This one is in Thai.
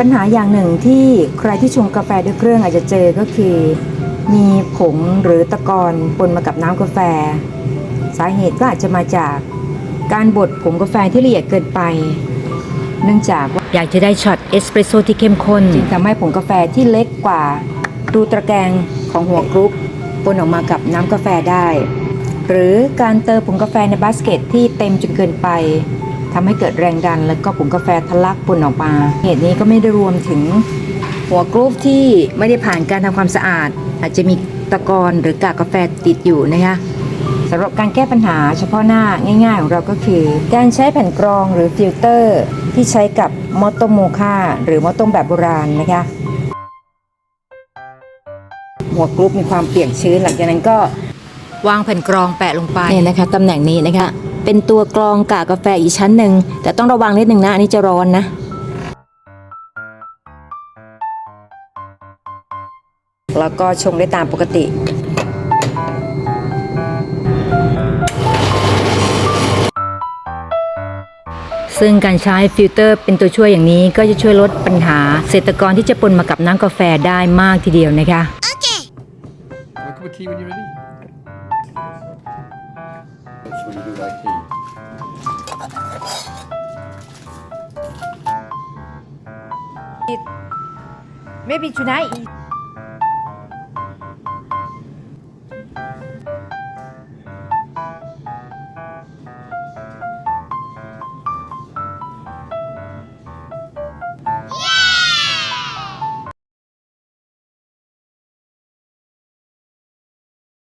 ปัญหาอย่างหนึ่งที่ใครที่ชงกาแฟด้วยเครื่องอาจจะเจอก็คือ มีผงหรือตะกอนปนมากับน้ำกาแฟ สาเหตุก็อาจจะมาจากการบดผงกาแฟที่ละเอียดเกินไป เนื่องจากว่าอยากจะได้ช็อตเอสเปรสโซ่ที่เข้มข้นจึงทำให้ผงกาแฟที่เล็กกว่ารูตะแกรงของหัวกรุ๊ปปนออกมากับน้ำกาแฟได้ หรือการเติมผงกาแฟในบาสเกตที่เต็มจนเกินไป ทำให้เกิดแรงดัน แล้วก็ผงกาแฟทะลักปนออกมา เหตุนี้ก็ไม่ได้รวมถึงหัวกรุ๊ปที่ไม่ได้ผ่านการทำความสะอาด อาจจะมีตะกอนหรือกากกาแฟติดอยู่นะคะสำหรับการแก้ปัญหาเฉพาะหน้าง่ายๆของเราก็คือ การใช้แผ่นกรองหรือฟิลเตอร์ ที่ใช้กับมอตโตโมคาหรือมอตโตแบบโบราณนะคะหัวกรุ๊ปมีความเปียกชื้น หลังจากนั้นก็วางแผ่นกรองแปะลงไปเนี่ยนะคะตำแหน่งนี้นะคะ เป็นตัวกรองกากกาแฟอีกชั้นหนึ่ง แต่ต้องระวังนิดหนึ่งนะ อันนี้จะร้อนนะ แล้วก็ชงได้ตามปกติซึ่งการใช้ฟิลเตอร์เป็นตัวช่วยอย่างนี้ก็จะช่วยลดปัญหาเศษตรกรที่จะปนมากับน้ำกาแฟได้มากทีเดียวนะคะ Maybe tonight.